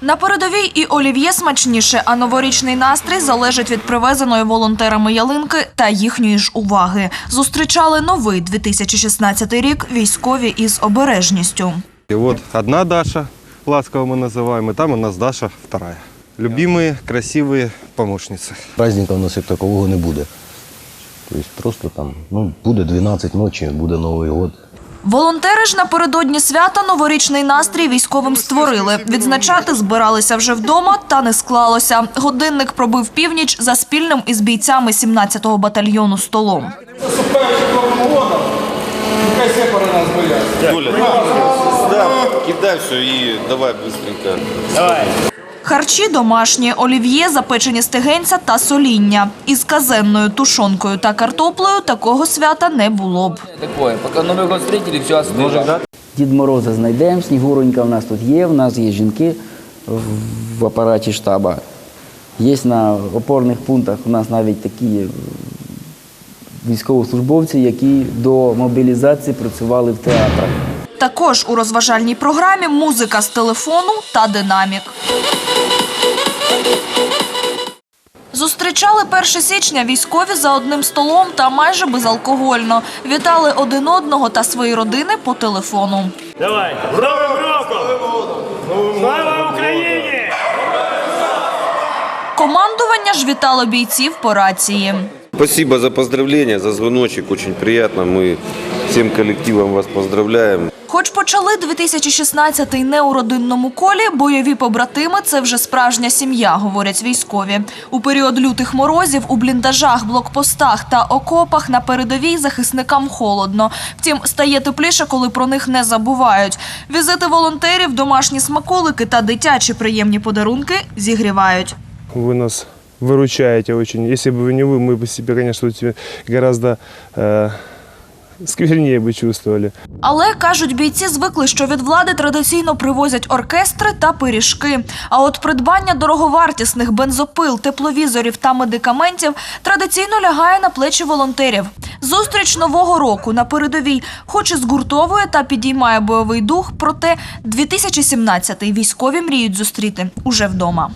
На передовій і олів'є смачніше, а новорічний настрій залежить від привезеної волонтерами ялинки та їхньої ж уваги. Зустрічали новий 2016 рік військові із обережністю. И вот одна Даша, ласково мы называем, и там у нас Даша вторая. Любимые, красивые помощницы. Праздника у нас як такового не буде. Тобто просто там, ну, буде 12 ночі, буде Новий год. Волонтери ж напередодні свята новорічний настрій військовим створили. Відзначати збиралися вже вдома, та не склалося. Годинник пробив північ за спільним із бійцями 17-го батальйону столом. Кидай все и давай быстренько. Харчі домашні, олів'є, запечені стегенця та соління. Із казенною тушонкою та картоплею такого свята не було б. Такое, пока Новый год встретили, все остыло. Дід Мороза знайдемо, Снігуронька в нас тут є, в нас є жінки в- в апараті штаба. Є на опорних пунктах у нас навіть такі е, військовослужбовці, які до мобілізації працювали в театрах. Також у розважальній програмі музика з телефону та динамік. Зустрічали 1 січня військові за одним столом та майже безалкогольно. Вітали один одного та свої родини по телефону. Давай. Слава Україні! Командування ж вітало бійців по рації. Спасибо за поздравления, за звоночек, очень приятно. Мы всем коллективом вас поздравляем. Хоч почали 2016-й не у родинному колі, бойові побратими – це вже справжня сім'я, говорять військові. У період лютих морозів у бліндажах, блокпостах та окопах на передовій захисникам холодно. Втім, стає тепліше, коли про них не забувають. Візити волонтерів, домашні смаколики та дитячі приємні подарунки зігрівають. Вы нас выручаете очень. Если бы не вы, мы бы себя, конечно, тут гораздо э, сквернее бы чувствовали. Але, кажуть, бійці звикли, що від влади традиційно привозять оркестри та пиріжки. А от придбання дороговартісних бензопил, тепловізорів та медикаментів традиційно лягає на плечі волонтерів. Зустріч нового року на передовій хоч і згуртовує та підіймає бойовий дух, проте 2017-й військові мріють зустріти уже вдома.